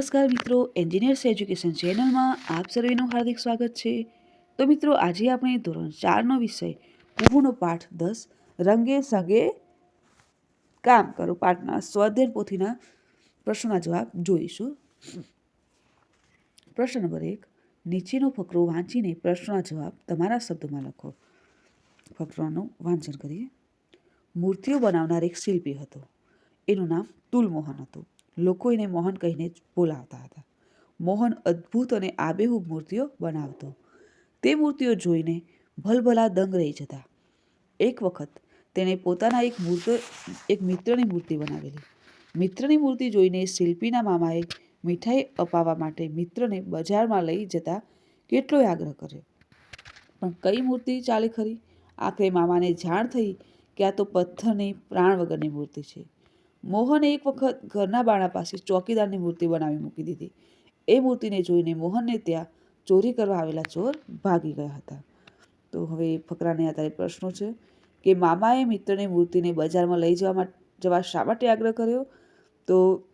નમસ્કાર મિત્રો engineers education ચેનલમાં આપ સર્વેનું હાર્દિક સ્વાગત છે. તો મિત્રો, આજે આપણે ધોરણ ચારનો વિષય, કુહુનો પાઠ દસ, રંગે સંગે કામ કરો. પાઠના સ્વાધ્યાય પોથીના પ્રશ્નોના જવાબ જોઈશું. પ્રશ્ન નંબર એક, નીચેનો ફકરો વાંચીને પ્રશ્નોના જવાબ તમારા શબ્દોમાં લખો. ફકરાનું વાંચન કરીએ. મૂર્તિઓ બનાવનાર એક શિલ્પી હતો. એનું નામ તુલમોહન હતું. લોકો એને મોહન કહીને જ બોલાવતા હતા. મોહન અદ્ભુત અને આબેહૂબ મૂર્તિઓ બનાવતો. તે મૂર્તિઓ જોઈને ભલભલા દંગ રહી જતા. એક વખત તેણે પોતાના એક મૂર્ત, એક મિત્રની મૂર્તિ બનાવેલી. મિત્રની મૂર્તિ જોઈને શિલ્પીના મામાએ મીઠાઈ અપાવવા માટે મિત્રને બજારમાં લઈ જતા કેટલોય આગ્રહ કર્યો. પણ કઈ મૂર્તિ ચાલે ખરી? આખરે મામાને જાણ થઈ કે આ તો પથ્થરની પ્રાણ વગરની મૂર્તિ છે. મોહને એક વખત ઘરના બાણા પાસે ચોકીદારની મૂર્તિ બનાવી મૂકી દીધી. એ મૂર્તિને જોઈને મોહનને ત્યાં ચોરી કરવા આવેલા ચોર ભાગી ગયા હતા. તો હવે ફકરાને આધારે પ્રશ્નો છે કે મામાએ મિત્રની મૂર્તિને બજારમાં લઈ જવા જવા શા માટે આગ્રહ કર્યો? તો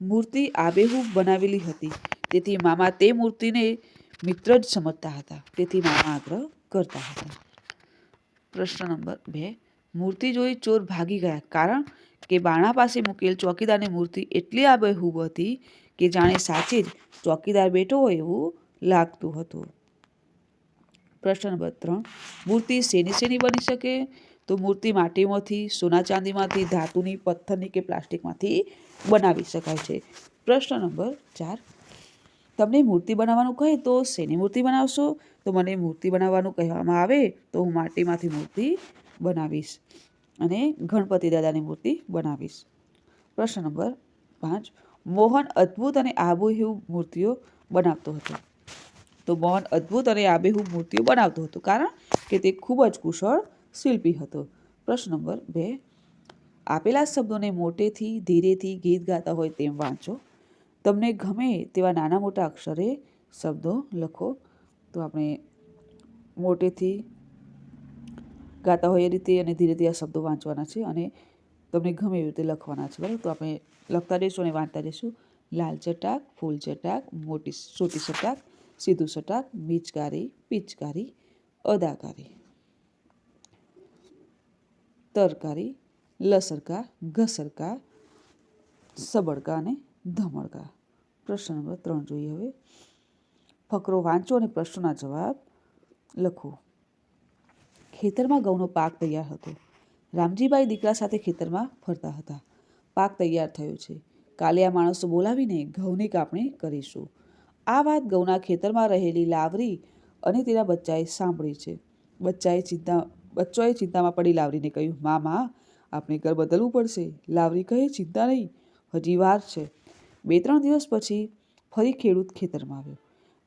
મૂર્તિ આબેહૂબ બનાવેલી હતી. તેથી મામા તે મૂર્તિને મિત્ર જ સમજતા હતા. તેથી મામા આગ્રહ કરતા હતા. પ્રશ્ન નંબર બે. મૂર્તિ જોઈ ચોર ભાગી ગયા. કારણ કે બાણા પાસે મૂકેલ ચોકીદારની મૂર્તિ એટલી આબેહૂબ હતી કે જાણે સાચે જ ચોકીદાર બેઠો હોય એવું લાગતું હતું. પ્રશ્ન નંબર ત્રણ. મૂર્તિ શેની શેની બની શકે? તો મૂર્તિ માટીમાંથી, સોના ચાંદીમાંથી, ધાતુની, પથ્થરની કે પ્લાસ્ટિકમાંથી બનાવી શકાય છે. પ્રશ્ન નંબર ચાર. તમને મૂર્તિ બનાવવાનું કહે તો શેની મૂર્તિ બનાવશો? તો મને મૂર્તિ બનાવવાનું કહેવામાં આવે તો હું માટીમાંથી મૂર્તિ બનાવીશ અને ગણપતિ દાદાની મૂર્તિ બનાવીશ. પ્રશ્ન નંબર પાંચ. મોહન અદ્ભુત અને આબેહૂબ મૂર્તિઓ બનાવતો હતો. તો મોહન અદ્ભુત અને આબેહૂબ મૂર્તિઓ બનાવતો હતો કારણ કે તે ખૂબ જ કુશળ શિલ્પી હતો. પ્રશ્ન નંબર બે. આપેલા શબ્દોને મોટેથી, ધીરેથી ગીત ગાતા હોય તેમ વાંચો. તમને ગમે તેવા નાના મોટા અક્ષરે શબ્દો લખો. તો આપણે મોટેથી ગાતા હોય એ રીતે અને ધીરે ધીરે આ શબ્દો વાંચવાના છે અને તમને ગમે એવી રીતે લખવાના છે, બરાબર? તો આપણે લખતા જઈશું અને વાંચતા જઈશું. લાલ ચટાક, ફૂલ ચટાક, મોટી સોટી ચટાક, સીધું ચટાક, મીચકારી, પિચકારી, અદાકારી. તરકારી, લસરકા, ઘસરકા સબડકા અને ધમડકા પ્રશ્ન નંબર ત્રણ જોઈએ હવે. ફકરો વાંચો અને પ્રશ્નોના જવાબ લખો. ખેતરમાં ઘઉંનો પાક તૈયાર હતો. રામજીબાઈ દીકરા સાથે ખેતરમાં ફરતા હતા. પાક તૈયાર થયો છે. કાલે આ માણસો બોલાવીને ઘઉંની કાપણી કરીશું. આ વાત ઘઉંના ખેતરમાં રહેલી લાવરી અને તેના બચ્ચાએ સાંભળી છે. બચ્ચાએ ચિંતા, બચ્ચોએ ચિંતામાં પડી લાવરીને કહ્યું મા મા આપણે ઘર બદલવું પડશે. લાવરી કહે, ચિંતા નહીં, હજી વાર છે. બે ત્રણ દિવસ પછી ફરી ખેડૂત ખેતરમાં આવ્યો.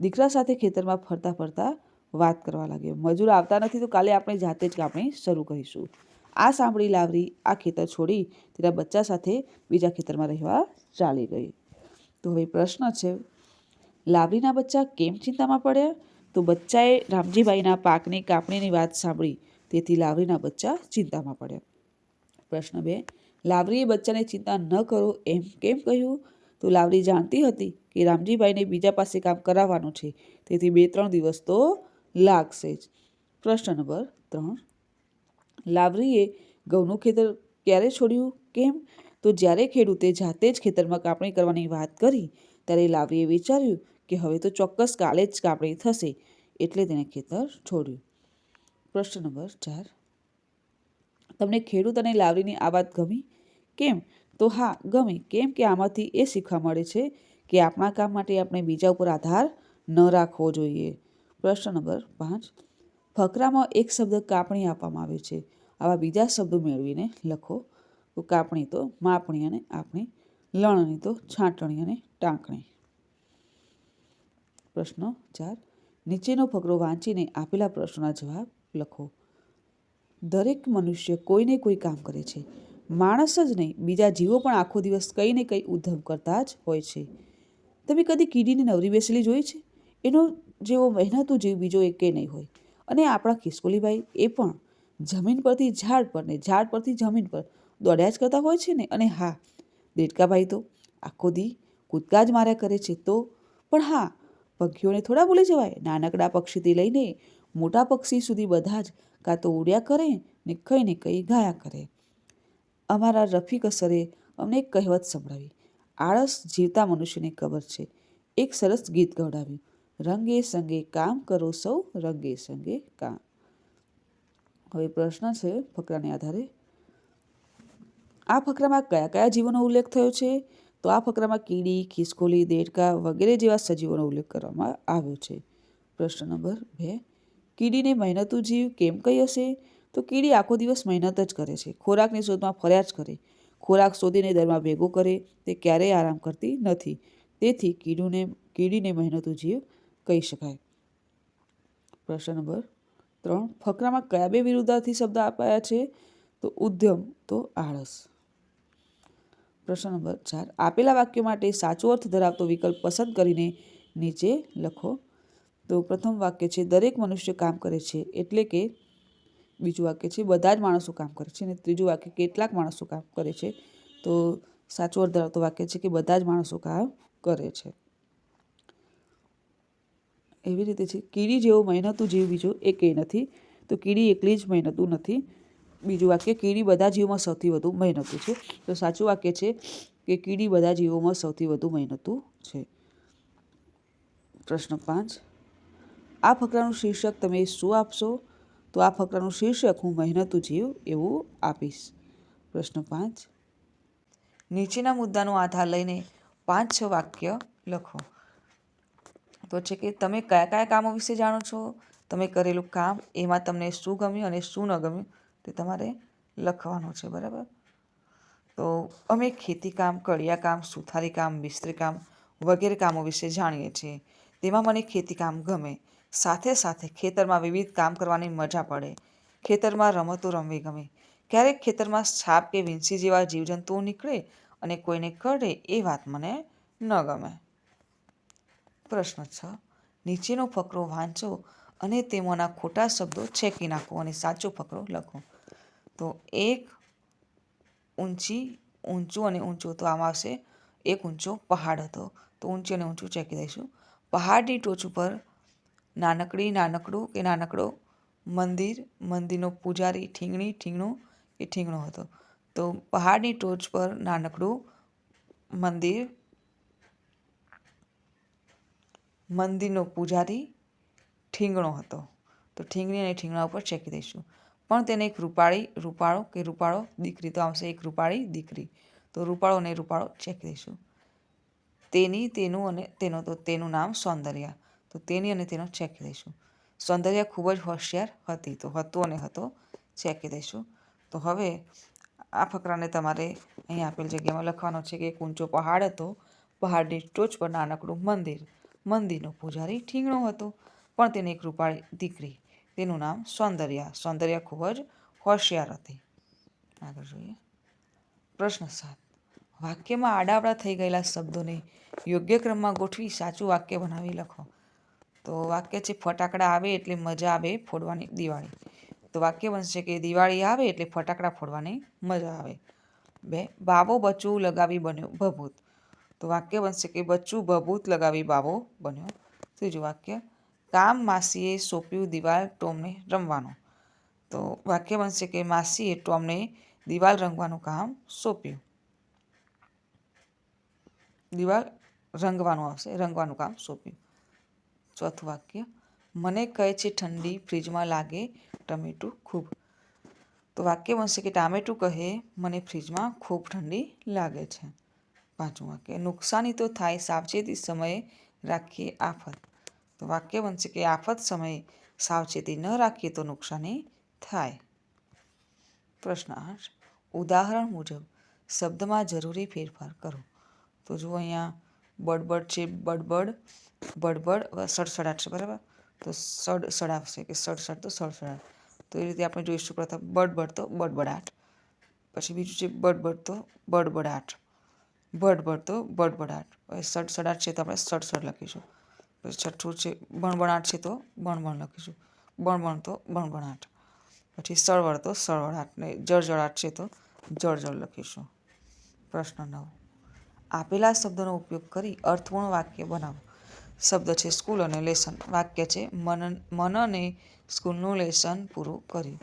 દીકરા સાથે ખેતરમાં ફરતા ફરતા વાત કરવા લાગ્યો. મજૂર આવતા નથી તો કાલે આપણે જાતે જ કાપણી શરૂ કરીશું. આ સાંભળી લાવરી આ ખેતર છોડી તેના બચ્ચા સાથે બીજા ખેતરમાં રહેવા ચાલી ગઈ. તો હવે પ્રશ્ન છે, લાવરીના બચ્ચા કેમ ચિંતામાં પડ્યા? તો બચ્ચાએ રામજીભાઈના પાકની કાપણીની વાત સાંભળી તેથી લાવરીના બચ્ચા ચિંતામાં પડ્યા. પ્રશ્ન બે, લાવરીએ બચ્ચાને ચિંતા ન કરો એમ કેમ કહ્યું? તો લાવરી જાણતી હતી કે રામજીભાઈને બીજા પાસે કામ કરાવવાનું છે. તેથી બે ત્રણ દિવસ તો લાગશે જ. પ્રશ્ન નંબર ત્રણ. લાવરીએ ઘઉંનું ખેતર ક્યારે છોડ્યું? કેમ? તો જ્યારે ખેડૂતે જાતે જ ખેતરમાં કાપણી કરવાની વાત કરી, ત્યારે લાવરીએ વિચાર્યું કે હવે તો ચોક્કસ કાલે જ કાપણી થશે, એટલે તેણે ખેતર છોડ્યું. પ્રશ્ન નંબર ચાર. તમને ખેડૂત અને લાવરીની આ વાત ગમી? કેમ? તો હા, ગમી. કેમ કે આમાંથી એ શીખવા મળે છે કે આપણા કામ માટે આપણે બીજા ઉપર આધાર ન રાખવો જોઈએ. પ્રશ્ન નંબર પાંચ. ફકરામાં એક શબ્દ કાપણી આપવામાં આવ્યો છે. આવા બીજા શબ્દો મેળવીને લખો. તો કાપણી તો માપણી અને આપણી લણણી તો છાંટણી અને ટાંકણી. પ્રશ્ન ચાર. નીચેનો ફકરો વાંચીને આપેલા પ્રશ્નોના જવાબ લખો. દરેક મનુષ્ય કોઈને કોઈ કામ કરે છે. માણસ જ નહીં, બીજા જીવો પણ આખો દિવસ કંઈ ને કંઈ ઉદ્ધમ કરતા જ હોય છે. તમે કદી કીડીને નવરી બેસેલી જોઈ છે? એનો જેવો મહેનતુ જીવ બીજો એકે નહીં હોય. અને આપણા ખિસકોલીભાઈ એ પણ જમીન પરથી ઝાડ પર ને ઝાડ પરથી જમીન પર દોડ્યા જ કરતા હોય છે ને? અને હા, દેડકાભાઈ તો આખો દી કૂદકા જ માર્યા કરે છે તો? પણ હા પક્ષીઓને થોડા ભૂલી જવાય. નાનકડા પક્ષીથી લઈને મોટા પક્ષી સુધી બધા જ કાં તો ઉડ્યા કરે ને કંઈ ને કંઈ ગાયા કરે. અમારા રફીક અસરે અમને એક કહેવત સંભળાવી. આળસ જીવતા મનુષ્યને ખબર છે. એક સરસ ગીત ગવડાવ્યું. રંગે સંગે કામ કરો સૌ રંગે સંગે કામ. હવે પ્રશ્ન છે ફકરાને આધારે. આ ફકરામાં કયા કયા જીવોનો ઉલ્લેખ થયો છે? તો આ ફકરામાં કીડી, ખિસકોલી, દેડકા વગેરે જેવા સજીવોનો ઉલ્લેખ કરવામાં આવ્યો છે. પ્રશ્ન નંબર બે. કીડીને મહેનતુ જીવ કેમ કહી હશે? તો કીડી આખો દિવસ મહેનત જ કરે છે. ખોરાકની શોધમાં ફર્યા જ કરે. ખોરાક શોધીને દરમાં ભેગો કરે, તે ક્યારેય આરામ કરતી નથી. તેથી કીડુને, કીડીને મહેનતુ જીવ કહી શકાય. પ્રશ્ન નંબર ત્રણ, ફકરામાં કયા બે વિરુદ્ધાર્થી શબ્દ અપાયા છે? તો ઉદ્યમ તો આળસ. પ્રશ્ન નંબર ચાર, આપેલા વાક્યો માટે સાચો અર્થ ધરાવતો વિકલ્પ પસંદ કરીને નીચે લખો. તો પ્રથમ વાક્ય છે, દરેક મનુષ્ય કામ કરે છે, એટલે કે બીજું વાક્ય છે, બધા જ માણસો કામ કરે છે, અને ત્રીજું વાક્ય, કેટલાક માણસો કામ કરે છે. તો સાચો અર્થ ધરાવતો વાક્ય છે કે બધા જ માણસો કામ કરે છે. એવી રીતે છે. કીડી જેવો મહેનતું જીવ બીજો એકેય નથી. તો કીડી એકલી જ મહેનતું નથી. બીજું વાક્ય, કીડી બધા જીવોમાં સૌથી વધુ મહેનતું છે. તો સાચું વાક્ય છે કે કીડી બધા જીવોમાં સૌથી વધુ મહેનતું છે. પ્રશ્ન પાંચ. આ ફકરાનું શીર્ષક તમે શું આપશો? તો આ ફકરાનું શીર્ષક, હું મહેનતું જીવ એવું આપીશ. પ્રશ્ન પાંચ. નીચેના મુદ્દાનો આધાર લઈને પાંચ છ વાક્ય લખો. તો છે કે તમે કયા કયા કામો વિશે જાણો છો? તમે કરેલું કામ, એમાં તમને શું ગમ્યું અને શું ન ગમ્યું, તે તમારે લખવાનું છે, બરાબર? તો અમે ખેતી કામ કડિયા કામ, સુથારી કામ મિસ્ત્રી કામ વગેરે કામો વિશે જાણીએ છીએ. તેમાં મને ખેતી કામ ગમે. સાથે સાથે ખેતરમાં વિવિધ કામ કરવાની મજા પડે. ખેતરમાં રમતો રમવી ગમે. ક્યારેક ખેતરમાં સાપ કે વિંસી જેવા જીવજંતુઓ નીકળે અને કોઈને કરડે એ વાત મને ન ગમે. પ્રશ્ન છ. નીચેનો ફકરો વાંચો અને તેમાંના ખોટા શબ્દો છેકી નાખો અને સાચો ફકરો લખો. તો એક ઊંચી, ઊંચું અને ઊંચું, તો આમાં આવશે એક ઊંચો પહાડ હતો. તો ઊંચી અને ઊંચું ચેકી દઈશું. પહાડની ટોચ ઉપર નાનકડી નાનકડું કે નાનકડો મંદિર, મંદિરનો પૂજારી, ઠીંગણી, ઠીંગણું એ ઠીંગણો હતો. તો પહાડની ટોચ પર નાનકડું મંદિર મંદિરનો પૂજારી ઠીંગણો હતો. તો ઠીંગણી અને ઠીંગણા ઉપર ચેકી દઈશું. પણ તેને એક રૂપાળી, રૂપાળો કે રૂપાળો દીકરી તો આવશે એક રૂપાળી દીકરી. તો રૂપાળો અને રૂપાળો ચેકી દઈશું. તેની, તેનું અને તેનો, તો તેનું નામ સૌંદર્યા. તો તેની અને તેનો ચેકી દઈશું. સૌંદર્ય ખૂબ જ હોશિયાર હતી. તો હતો અને હતો ચેકી દઈશું. તો હવે આ ફકરાને તમારે અહીં આપેલ જગ્યામાં લખવાનો છે કે એક ઊંચો પહાડ હતો. પહાડની ટોચ પર નાનકડું મંદિર. મંદિરનો પૂજારી ઠીંગણો હતો, પણ તેને એક રૂપાળી દીકરી, તેનું નામ સૌંદર્યા સૌંદર્યા ખૂબ જ હોશિયાર હતી. આગળ જોઈએ. પ્રશ્ન સાત. વાક્યમાં આડાવડા થઈ ગયેલા શબ્દોને યોગ્ય ક્રમમાં ગોઠવી સાચું વાક્ય બનાવી લખો. તો વાક્ય છે, ફટાકડા આવે એટલે મજા આવે ફોડવાની દિવાળી. તો વાક્ય બનશે કે દિવાળી આવે એટલે ફટાકડા ફોડવાની મજા આવે. બે, બાવો બચવું લગાવી બન્યો ભભૂત. તો વાક્ય બનશે કે બચ્ચું ભભૂત લગાવી બાવો બન્યો. ત્રીજું વાક્ય, કામ માસીએ સોંપ્યું દિવાલ ટોમને રમવાનું. તો વાક્ય બનશે કે માસીએ ટોમને દિવાલ રંગવાનું કામ સોંપ્યું. દિવાલ રંગવાનું આવશે, રંગવાનું કામ સોંપ્યું. ચોથું વાક્ય, મને કહે છે ઠંડી ફ્રીજમાં લાગે ટમેટું ખૂબ. તો વાક્ય બનશે કે ટામેટું કહે, મને ફ્રીજમાં ખૂબ ઠંડી લાગે છે. પાંચમું વાક્ય. નુકસાની તો થાય, સાવચેતી સમયે રાખીએ આફત. તો વાક્ય બનશે કે આફત સમયે સાવચેતી ન રાખીએ તો નુકસાની થાય. પ્રશ્ન આઠ. ઉદાહરણ મુજબ, શબ્દમાં જરૂરી ફેરફાર કરો. તો જુઓ અહીંયા, બડબડ છે, બડબડ બડબડ સડસડાટ છે, બરાબર? તો સડ સડાવશે કે સડસડ તો સડસડાટ. તો એ રીતે આપણે જોઈશું પ્રથમ, બડબડ તો બડબડાટ. પછી બીજું છે, બડબડ તો બડબડાટ. બડબડ તો ભડભડાટ હવે સડસડાટ છે તો આપણે સડસડ લખીશું. પછી છઠ્ઠું છે ભણભણાટ છે તો ભણભણ લખીશું. બણબણ તો બણબણાટ પછી સળવળ તો સળવળાટ ને જળજળાટ છે તો જળજળ લખીશું. પ્રશ્ન નવ. આપેલા શબ્દોનો ઉપયોગ કરી અર્થપૂર્ણ વાક્ય બનાવો. શબ્દ છે સ્કૂલ અને લેસન. વાક્ય છે મન મનને સ્કૂલનું લેસન પૂરું કર્યું.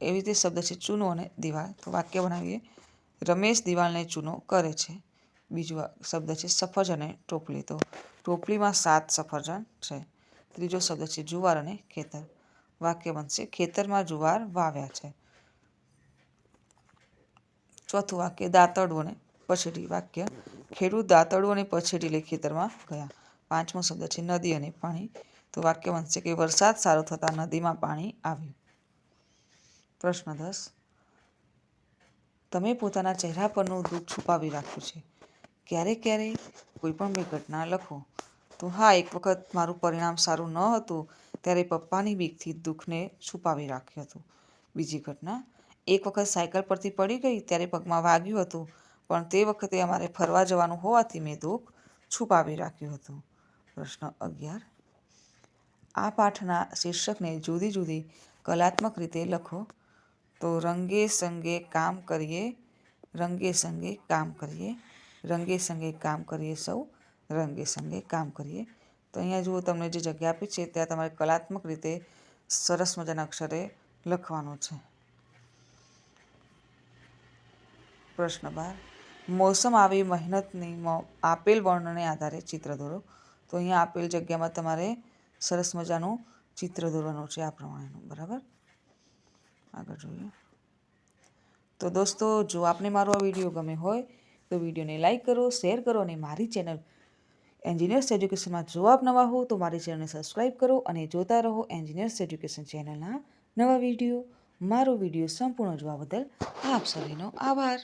એવી રીતે શબ્દ છે ચૂનો અને દિવાલ. તો વાક્ય બનાવીએ. રમેશ દિવાલને ચૂનો કરે છે. બીજું શબ્દ છે સફરજન અને ટોપલી. તો ટોપલીમાં સાત સફરજન છે. ત્રીજો શબ્દ છે જુવાર અને ખેતર. વાક્ય બનશે ખેતરમાં જુવાર વાવ્યા છે. ચોથું વાક્ય દાંતડું અને પછેડી વાક્ય. ખેડૂત દાંતડું અને પછેડી લઈ ખેતરમાં ગયા. પાંચમો શબ્દ છે નદી અને પાણી. તો વાક્ય બનશે કે વરસાદ સારો થતાં નદીમાં પાણી આવ્યું. પ્રશ્ન દસ. તમે પોતાના ચહેરા પરનું દુઃખ છુપાવી રાખ્યું છે. ક્યારે ક્યારે કોઈ પણ બે ઘટના લખો. તો હા, એક વખત મારું પરિણામ સારું ન હતું ત્યારે પપ્પાની બીકથી દુઃખને છુપાવી રાખ્યું હતું. બીજી ઘટના, એક વખત સાયકલ પરથી પડી ગઈ ત્યારે પગમાં વાગ્યું હતું, પણ તે વખતે અમારે ફરવા જવાનું હોવાથી મેં દુઃખ છુપાવી રાખ્યું હતું. પ્રશ્ન અગિયાર. આ પાઠના શીર્ષકને જુદી જુદી કલાત્મક રીતે લખો. તો રંગે સંગે કામ કરીએ, રંગે સંગે કામ કરીએ. રંગે સંગે કામ કરીએ સૌ, રંગે સંગે કામ કરીએ. તો અહીંયા જુઓ તમને જે જગ્યા આપી છે, ત્યાં તમારે કલાત્મક રીતે સરસ મજાના અક્ષરે લખવાનું છે. પ્રશ્ન બાર. મોસમ આવી મહેનતની આપેલ વર્ણને આધારે ચિત્ર દોરો. તો અહીંયા આપેલ જગ્યામાં તમારે સરસ મજાનું ચિત્ર દોરવાનું છે આ પ્રમાણેનું, બરાબર? આગળ જોઈએ. તો દોસ્તો, જો આપને મારો આ વીડિયો ગમે હોય તો વિડીયોને લાઇક કરો, શેર કરો અને મારી ચેનલ એન્જિનિયર્સ એજ્યુકેશનમાં જો આપ નવા હો તો મારી ચેનલને સબસ્ક્રાઈબ કરો અને જોતા રહો એન્જિનિયર્સ એજ્યુકેશન ચેનલના નવા વીડિયો. મારો વીડિયો સંપૂર્ણ જોવા બદલ આપ સૌનો આભાર.